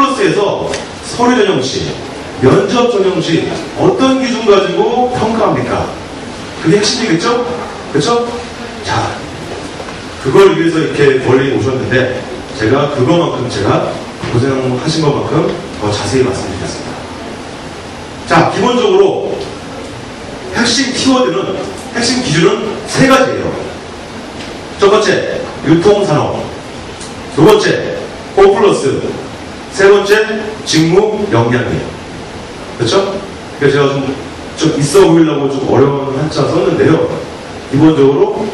홈플러스에서 서류 전형 시, 면접 전형 시 어떤 기준 가지고 평가합니까? 그게 핵심이겠죠? 그렇죠? 자, 그걸 위해서 이렇게 멀리 오셨는데 제가 그거만큼 제가 고생하신 것만큼 더 자세히 말씀드리겠습니다. 자, 기본적으로 핵심 키워드는 핵심 기준은 세 가지예요. 첫 번째, 유통산업. 두 번째, 홈플러스. 세 번째, 직무 역량이에요. 그렇죠? 그래서 제가 좀, 좀 있어 보이려고 좀 어려운 한자 썼는데요. 기본적으로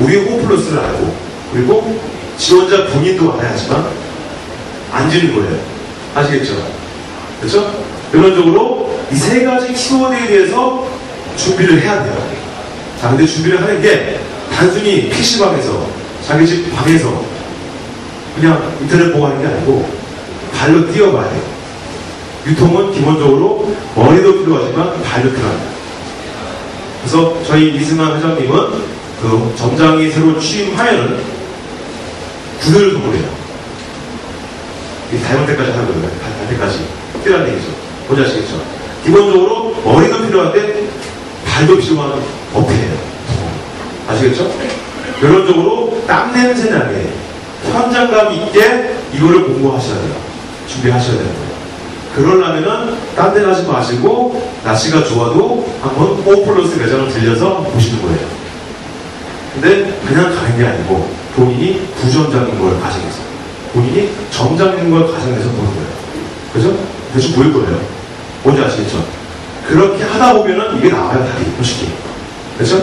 우리 홈플러스를 알고 그리고 지원자 본인도 알아야지만 안 지는 거예요. 아시겠죠? 그렇죠? 결론적으로 이 세 가지 키워드에 대해서 준비를 해야 돼요. 자, 근데 준비를 하는 게 단순히 PC방에서 자기 집 방에서 그냥 인터넷 보고 하는 게 아니고 발로 뛰어봐야 돼요. 유통은 기본적으로 머리도 필요하지만 발도 필요합니다. 그래서 저희 이승환 회장님은 그 점장이 새로 취임하면은 구두를 선물해요. 이 닮을 때까지 하는 거예요. 닮을 때까지. 필요한 얘기죠. 뭔지 아시겠죠? 기본적으로 머리도 필요한데 발도 필요한 어필이에요. 아시겠죠? 결론적으로 땀 냄새 나게 현장감 있게 이거를 공부하셔야 돼요. 준비하셔야 거예요. 그러려면은 딴 데 가지 마시고 날씨가 좋아도 한번 호플러스 매장을 들려서 보시는 거예요. 근데 그냥 가는 게 아니고 본인이 부점장인 걸 가정해서 본인이 점장인 걸 가정해서 보는 거예요. 그죠? 대충 보일 거예요. 뭔지 아시겠죠? 그렇게 하다 보면은 이게 나와요, 답이. 솔직히. 그죠?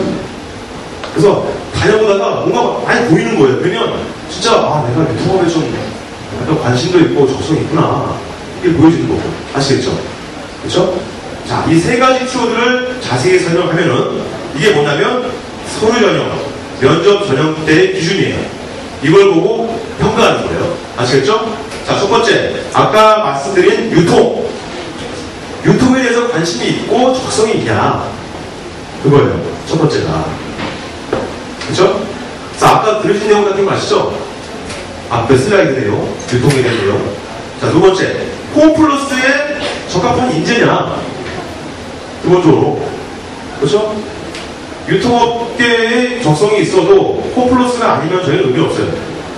그래서 다녀보다가 뭔가 많이 보이는 거예요. 그러면 진짜 아 내가 유튜브에 좀 약간 관심도 있고 적성이 있구나. 이게 보여지는 거고. 아시겠죠? 그렇죠? 자, 이 세 가지 키워드를 자세히 설명하면은 이게 뭐냐면 서류 전형, 면접 전형 때의 기준이에요. 이걸 보고 평가하는 거예요. 아시겠죠? 자, 첫 번째. 아까 말씀드린 유통. 유통에 대해서 관심이 있고 적성이 있냐. 그거예요. 첫 번째가. 그죠? 자, 아까 들으신 내용 같은 거 아시죠? 앞에 슬라이드 내용, 유통에 대한 내용. 자, 두 번째. 홈플러스에 적합한 인재냐. 기본적으로. 그렇죠? 유통업계의 적성이 있어도 홈플러스가 아니면 저희는 의미 없어요.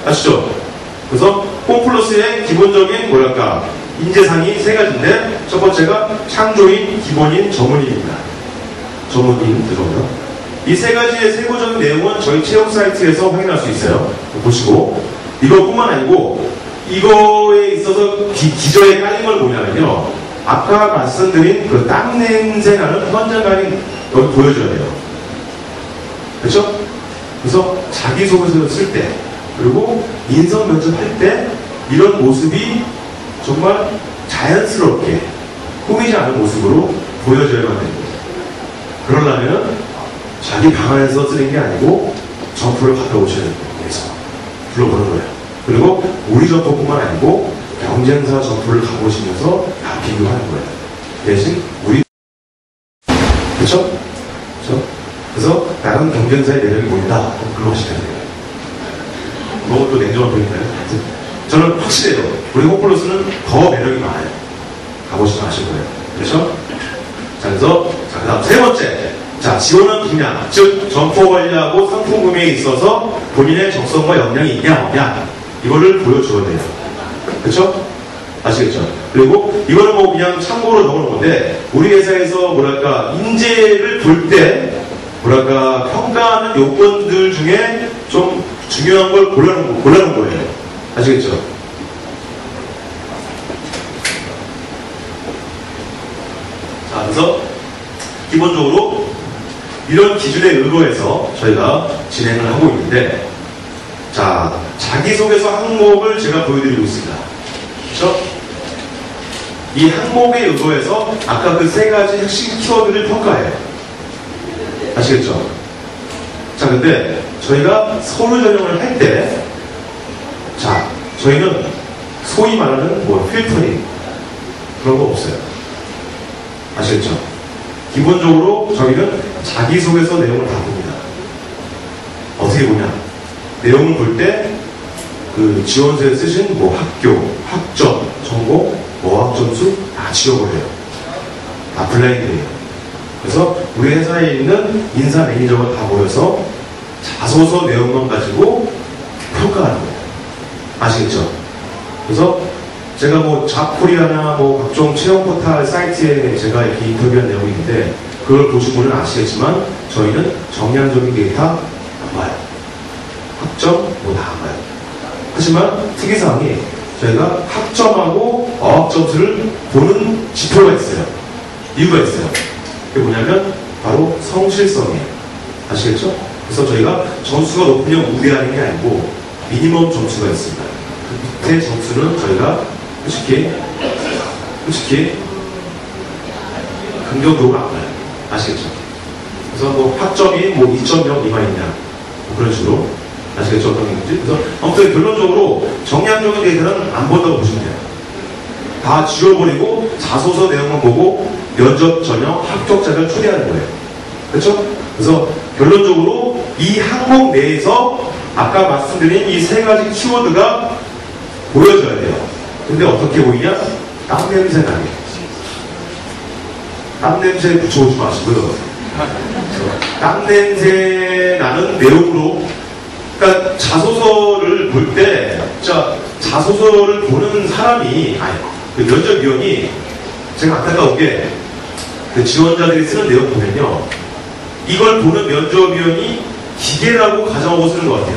아시죠? 그래서 홈플러스의 기본적인 뭐랄까 인재상이 세 가지인데 첫 번째가 창조인, 기본인, 전문인입니다. 전문인 죄송합니다. 이세 가지의 세부적인 내용은 저희 채용 사이트에서 확인할 수 있어요. 보시고 이것뿐만 아니고 이거에 있어서 기, 기저에 깔린 걸 뭐냐면요. 아까 말씀드린 그 땀 냄새 나는 현장감이 여기 보여줘야 돼요. 그렇죠? 그래서 자기소개서를 쓸 때, 그리고 인성 면접할 때 이런 모습이 정말 자연스럽게 꾸미지 않은 모습으로 보여줘야만 됩니다. 그러려면 자기 방 안에서 쓰는 게 아니고 점프를 갔다 오셔야 됩니다. 불러보는 거예요. 그리고 우리 점프뿐만 아니고 경쟁사 점프를 가보시면서 다 비교하는 거예요. 대신 우리 그렇죠? 그렇죠? 그래서 다른 경쟁사의 매력이 보인다. 글로 하시면 돼요. 또 냉정한 표현인가요? 저는 확실해요. 우리 호플러스는 더 매력이 많아요. 가보시면 아실 거예요. 그렇죠? 자, 그래서, 자, 그 다음 세 번째. 자, 지원은 분야. 즉, 점포 관리하고 상품 구매에 있어서 본인의 적성과 역량이 있냐, 없냐. 이거를 보여줘야 돼요. 그렇죠? 아시겠죠? 그리고 이거는 뭐 그냥 참고로 적어놓은 건데, 우리 회사에서 뭐랄까, 인재를 볼 때, 뭐랄까, 평가하는 요건들 중에 좀 중요한 걸 골라놓은, 골라놓은 거예요. 아시겠죠? 자, 그래서 기본적으로 이런 기준에 의거해서 저희가 진행을 하고 있는데, 자, 자기소개서 항목을 제가 보여드리고 있습니다. 그렇죠? 이 항목에 의거해서 아까 그 세 가지 핵심 키워드를 평가해요. 아시겠죠? 자, 근데 저희가 서류 전형을 할 때, 자, 저희는 소위 말하는 뭐 필터링 그런 거 없어요. 아시겠죠? 기본적으로 저희는 자기소개서 내용을 다 봅니다. 어떻게 보냐? 내용을 볼 때 그 지원서에 쓰신 뭐 학교, 학점, 점수 다 지워버려요. 다 블라인드예요. 그래서 우리 회사에 있는 인사 매니저가 다 모여서 자소서 내용만 가지고 평가하는 거예요. 아시겠죠? 그래서 제가 뭐 잡코리아나 뭐 각종 채용 포탈 사이트에 제가 이렇게 인터뷰한 내용이 있는데 그걸 보신 분은 아시겠지만 저희는 정량적인 데이터 안 봐요. 학점 뭐 다 안 봐요. 하지만 특이사항이 저희가 학점하고 어학 점수를 보는 지표가 있어요. 이유가 있어요. 그게 뭐냐면 바로 성실성이에요. 아시겠죠? 그래서 저희가 점수가 높으면 우대하는 게 아니고 미니멈 점수가 있습니다. 그 밑에 점수는 저희가 솔직히 솔직히 긍정도가 안 가요. 아시겠죠? 그래서 뭐 학점이 뭐 2.0 미만이냐 뭐 그런 식으로 아시겠죠? 어떤 얘기인지 그래서 아무튼 결론적으로 정량적인 데이터는 안 본다고 보시면 돼요. 다 지워버리고 자소서 내용만 보고 면접 전형 합격자를 초대하는 거예요. 그렇죠? 그래서 결론적으로 이 항목 내에서 아까 말씀드린 이 세 가지 키워드가 보여져야 돼요. 근데 어떻게 보이냐? 땀 냄새 나게. 땀 냄새 붙여오지 마시고요. 땀 냄새 나는 내용으로 그러니까 자소서를 볼 때, 자 자소서를 보는 사람이 아니 그 면접위원이 제가 안타까운 게 그 지원자들이 쓰는 내용 보면요, 이걸 보는 면접위원이 기계라고 가정하고 쓰는 것 같아요.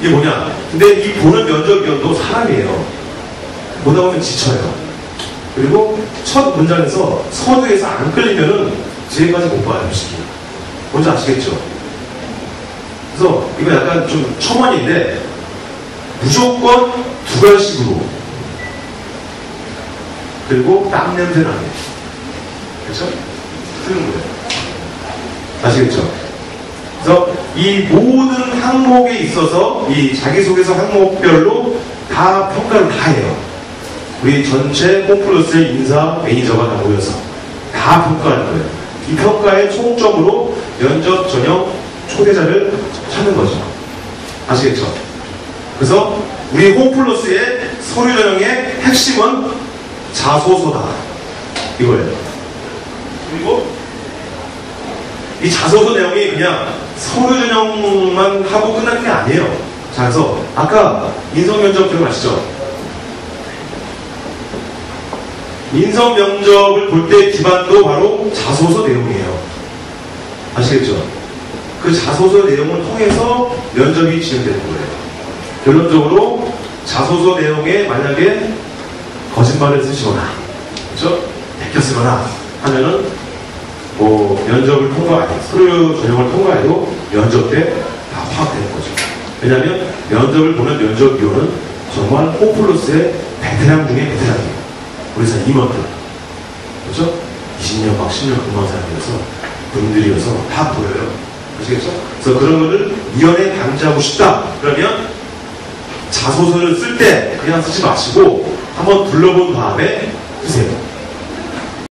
이게 뭐냐? 근데 이 보는 면접위원도 사람이에요. 보다 보면 지쳐요. 그리고 첫 문장에서 서두에서 안 끌리면은 지금까지 못 봐요, 솔직히. 뭔지 아시겠죠? 그래서 이거 약간 좀 첨언인데 무조건 두 갈식으로 그리고 땀 냄새 나게 그렇죠? 쓰는 거예요 아시겠죠? 그래서 이 모든 항목에 있어서 이 자기소개서 항목별로 다 평가를 다 해요 우리 전체 홈플러스의 인사 매니저가 다 모여서 다 평가하는 거예요 이 평가의 총점으로 면접 전형 초대자를 찾는 거죠. 아시겠죠? 그래서 우리 홈플러스의 서류 전형의 핵심은 자소서다. 이거예요. 그리고 이 자소서 내용이 그냥 서류 전형만 하고 끝나는 게 아니에요. 자, 그래서 아까 인성 면접 기억나시죠? 인성 면접을 볼 때 기반도 바로 자소서 내용이에요. 아시겠죠? 그 자소서 내용을 통해서 면접이 진행되는 거예요. 결론적으로 자소서 내용에 만약에 거짓말을 쓰시거나? 베껴 쓰거나 하면은 뭐 면접을 통과, 서류 전형을 통과해도 면접 때 다 파악되는 거죠. 왜냐하면 면접을 보는 면접위원은 정말 호플러스의 베테랑 중에 베테랑이에요. 우리 회사 임원들. 그렇죠? 20년, 막 10년 근무한 사람이어서 분들이어서 다 보여요. 아시겠죠? 그래서 그런 거를 위원회에 강조하고 싶다. 그러면 자소서를 쓸 때 그냥 쓰지 마시고 한번 둘러본 다음에 쓰세요.